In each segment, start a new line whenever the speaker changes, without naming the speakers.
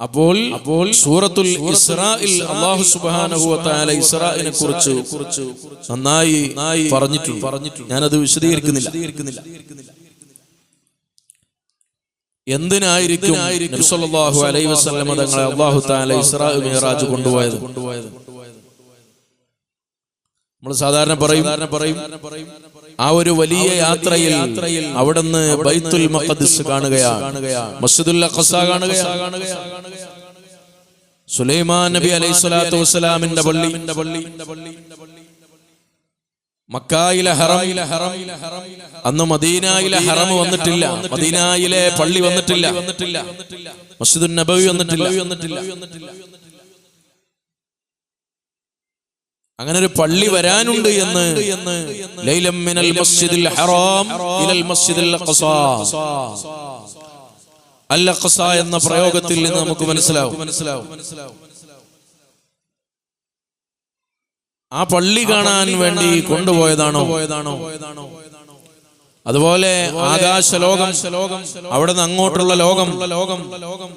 അപ്പോൾ അപ്പോൾ സൂറത്തുൽ ഇസ്രായിൽ അള്ളാഹു സുബ്ഹാനഹു വ തആല ഇസ്രായിനെ കുറിച്ച് കുറിച്ച് നന്നായി പറഞ്ഞിട്ടുണ്ട്. പറഞ്ഞിട്ടുണ്ട്. ഞാനത് വിശദീകരിക്കുന്നില്ല. എന്തിനായിരിക്കും നബി സല്ലല്ലാഹു അലൈഹി വസല്ലം തങ്ങളെ അള്ളാഹു തആല ഇസ്രാ മിഹ്റാജ് കൊണ്ടുപോയത്? കൊണ്ടുപോയത്. നമ്മൾ സാധാരണ പറയും പറയും. ആ ഒരു വലിയ യാത്രയിൽ അവിടുന്ന് ബൈത്തുൽ മഖദ്സ് കാണുകയാണ്. മസ്ജിദുൽ അഖസ കാണുകയാണ്. സുലൈമാൻ നബി അലൈഹി സ്വലാത്തു വസ്സലാമിന്റെ പള്ളി. മക്കായിലെ ഹറമിലെ ഹറമിലെ ഹറമിലെ അന്ന് മദീനായിലെ ഹറം വന്നിട്ടില്ല. മദീനായിലെ പള്ളി വന്നിട്ടില്ല. വന്നിട്ടില്ല നബവി വന്നിട്ടില്ല വന്നിട്ടില്ല. അങ്ങനെ ഒരു പള്ളി വരാനുണ്ട് എന്ന് എന്ന് ലൈലം മിനൽ മസ്ജിദിൽ ഹറാം ഇലൽ മസ്ജിദിൽ ഖസാ അൽ ഖസ എന്ന പ്രയോഗത്തിൽ നിന്ന് നമുക്ക് മനസ്സിലാവും. മനസ്സിലാവും. ആ പള്ളി കാണാൻ വേണ്ടി കൊണ്ടുപോയതാണോ? പോയതാണോ പോയതാണോ അതുപോലെ ആകാശ ലോകം ലോകം അവിടെ നിന്ന് അങ്ങോട്ടുള്ള ലോകം ലോകം ലോകം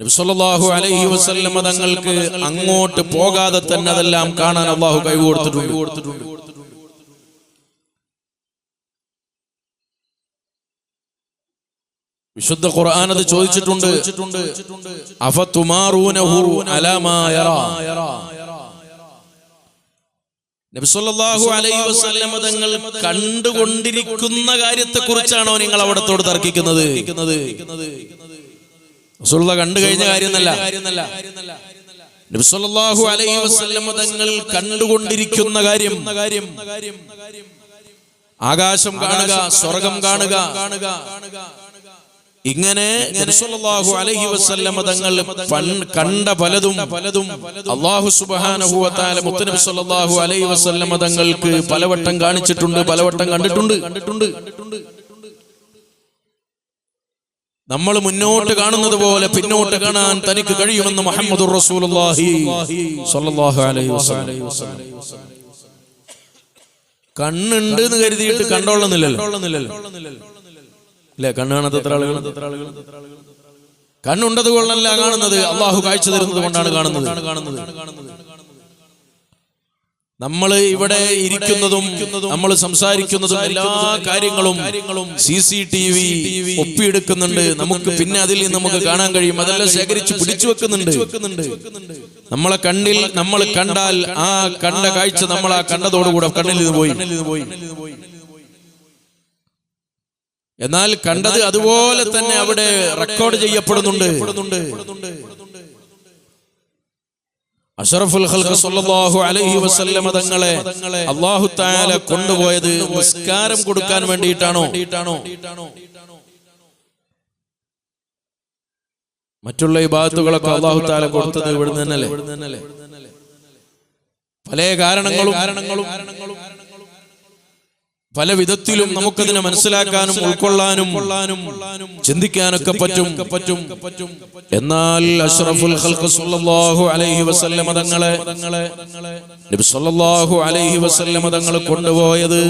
നബിസല്ലാഹു അലൈഹി വസല്ലമ തങ്ങൾക്ക് അങ്ങോട്ട് പോകാതെ തന്നെ അതെല്ലാം കാണാൻ അള്ളാഹു കൈവുകൊടുത്തിട്ടുണ്ട് വിശുദ്ധ ഖുർആൻ അത് ചോദിച്ചിട്ടുണ്ട്. അഫതുമാറൂനഹു അലാമാ യറാ. നബിസല്ലാഹു അലൈഹി വസല്ലം തങ്ങൾ കണ്ടുകൊണ്ടിരിക്കുന്ന കാര്യത്തെ കുറിച്ചാണോ നിങ്ങൾ അവിടത്തോട് തർക്കിക്കുന്നത്? റസൂലുള്ള കണ്ടു കഴിഞ്ഞ കാര്യമല്ല നബിസല്ലാഹു അലൈഹി വസല്ലം തങ്ങൾ കണ്ടുകൊണ്ടിരിക്കുന്ന കാര്യം. ആകാശം കാണുക സ്വർഗം കാണുക. ഇങ്ങനെ നബിസല്ലല്ലാഹു അലൈഹി വസല്ലം തങ്ങൾ കണ്ട പലതും പലതും അല്ലാഹു സുബ്ഹാനഹു വതആല തആല മുത്തനബി സല്ലല്ലാഹു അലൈഹി വസല്ലം തങ്ങൾക്ക് പലവട്ടം കാണിച്ചിട്ടുണ്ട് പലവട്ടം കണ്ടിട്ടുണ്ട്. കണ്ടിട്ടുണ്ട്. നമ്മൾ മുന്നോട്ട് കാണുന്നത് പോലെ പിന്നോട്ട് കാണാൻ തനിക്ക് കഴിയുമെന്ന് മുഹമ്മദ് കണ്ണുണ്ട് എന്ന് കരുതിയിട്ട് കണ്ടോളുന്നില്ലല്ലോ അല്ലേ കണ്ണ് കാണാത്ത എത്ര ആളുകൾ കണ്ണുണ്ടത് കൊള്ളല്ല കാണുന്നത്. അള്ളാഹു കാഴ്ച തരുന്നത് കൊണ്ടാണ് കാണുന്നത് കാണുന്നത്. നമ്മൾ ഇവിടെ ഇരിക്കുന്നതും നമ്മൾ സംസാരിക്കുന്നതും എല്ലാ കാര്യങ്ങളും സി സി ടി വി ഒപ്പിയെടുക്കുന്നുണ്ട്. നമുക്ക് പിന്നെ അതിൽ നിന്ന് നമുക്ക് കാണാൻ കഴിയും. അതെല്ലാം ശേഖരിച്ച് പിടിച്ചു വെക്കുന്നുണ്ട്. നമ്മളെ കണ്ണിൽ നമ്മൾ കണ്ടാൽ ആ കണ്ട കാഴ്ച നമ്മൾ ആ കണ്ടതോടുകൂടെ കണ്ണിൽ നിന്ന് പോയി. എന്നാൽ കണ്ടത് അതുപോലെ തന്നെ അവിടെ റെക്കോർഡ് ചെയ്യപ്പെടുന്നുണ്ട്. അഷറഫുൽ ഖൽഖ സല്ലല്ലാഹു അലൈഹി വസല്ലമ തങ്ങളെ അല്ലാഹു തആല കൊണ്ടുപോയത് നിസ്കാരം കൊടുക്കാൻ വേണ്ടിയിട്ടാണോ? മറ്റുള്ള ഇബാദത്തുകളൊക്കെ അല്ലാഹു തആല കൊടുത്തത് ഇവിടെ നിന്നല്ലേ പല കാരണങ്ങളും കാരണങ്ങളും പല വിധത്തിലും നമുക്കതിനെ മനസ്സിലാക്കാനും ഉൾക്കൊള്ളാനും ചിന്തിക്കാനൊക്കെ പറ്റും. പറ്റും എന്നാൽ അഷ്റഫുൽ ഖൽഖ് അലൈഹി വസല്ലമ തങ്ങളെ നബി അലൈഹി വസല്ലമ തങ്ങൾ കൊണ്ടുപോയത്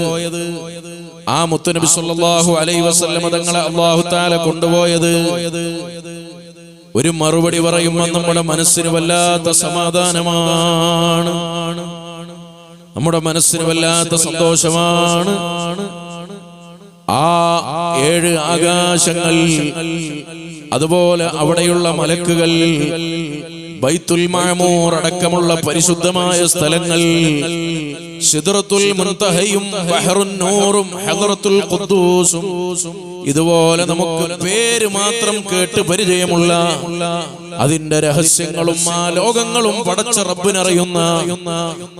ആ മുത്തുനബി സല്ലല്ലാഹു അലൈഹി വസല്ലമ തങ്ങളെ അല്ലാഹു തആല കൊണ്ടുപോയത്. ഒരു മറുപടി പറയുമ്പോൾ നമ്മുടെ മനസ്സിന് വല്ലാത്ത സമാധാനമാണ്. നമ്മുടെ മനസ്സിന് വല്ലാത്ത സന്തോഷമാണ്. ആ ഏഴ് ആകാശങ്ങൾ അതുപോലെ അവിടെയുള്ള മലക്കുകൾ ബൈത്തുൽ മാമൂർ അടക്കമുള്ള പരിശുദ്ധമായ സ്ഥലങ്ങൾ സിദ്റത്തുൽ മുൻതഹയും ബഹറുൻ നൂറും ഹദ്റത്തുൽ ഖുദ്ദൂസും ഇതുപോലെ നമുക്ക് പേര് മാത്രം കേട്ട് പരിചയമുള്ള അതിന്റെ രഹസ്യങ്ങളും ആ ലോകങ്ങളും പടച്ച റബ്ബിനറിയുന്ന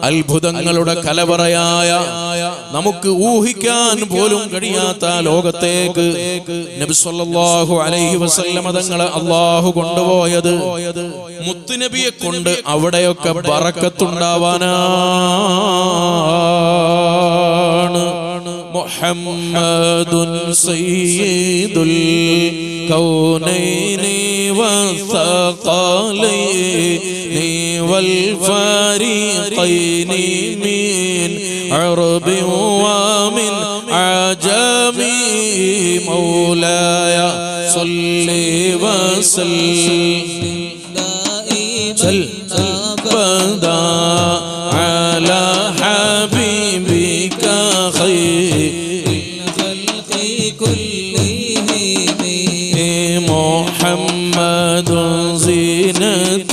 അത്ഭുതങ്ങളുടെ കലവറയായ നമുക്ക് ഊഹിക്കാൻ പോലും കഴിയാത്ത ലോകത്തേക്ക് നബി സല്ലല്ലാഹു അലൈഹി വസല്ലമ തങ്ങളെ അള്ളാഹു കൊണ്ടുപോയത് മുത്തുനബിയെ കൊണ്ട് അവിടെയൊക്കെ ബറക്കത്തുണ്ടാവാനാണ് محمد سيد الكونين والثقلين والفريقين من عرب ومن عجم مولاي صل وسلم. زينة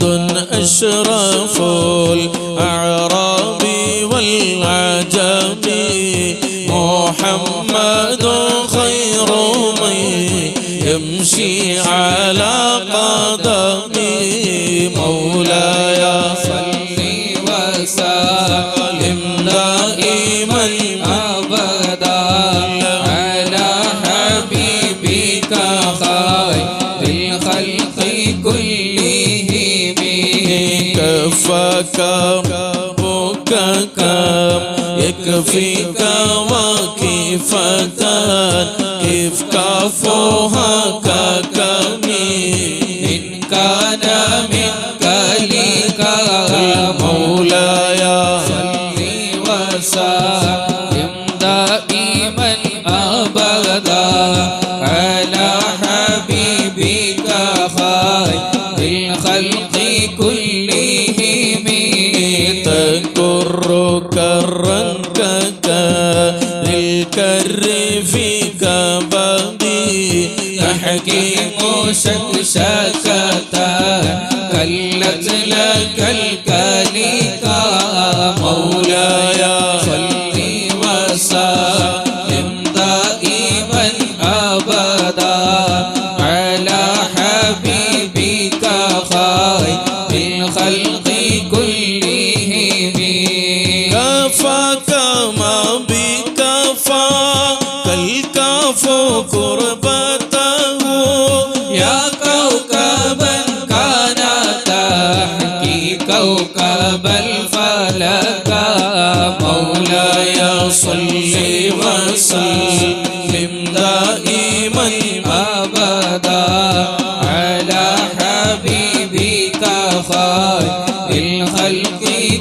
محمد أشرف الأعراب والعجم محمد خير من يمشي على قدمي مولاي
صل وسلم دائما أبدا على حبيبك خير الخلق كلهم.
كفاك ربك كم يكفيك وكيفة كيف كفوها ككمي
لك
للكر فيك بغي
تحكيم كلت لك الكر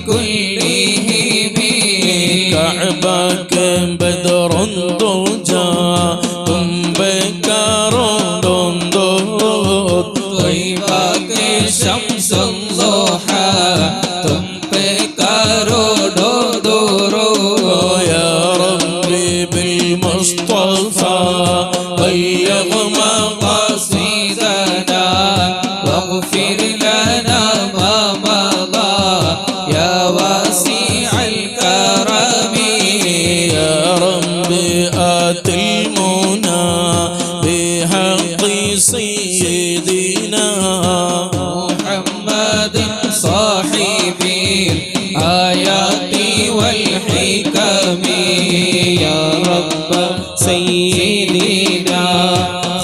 كله
كعبك بدر ضوى سيدنا
محمد صاحب الآيات والحكم. يا رب سيدنا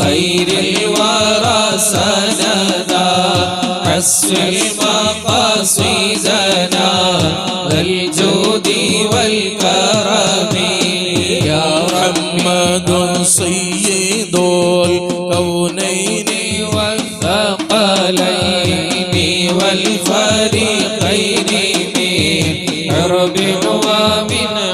خير الورى سندا حسن مقاصدنا الجود والكرم. يا
محمد سيد
عرب ومن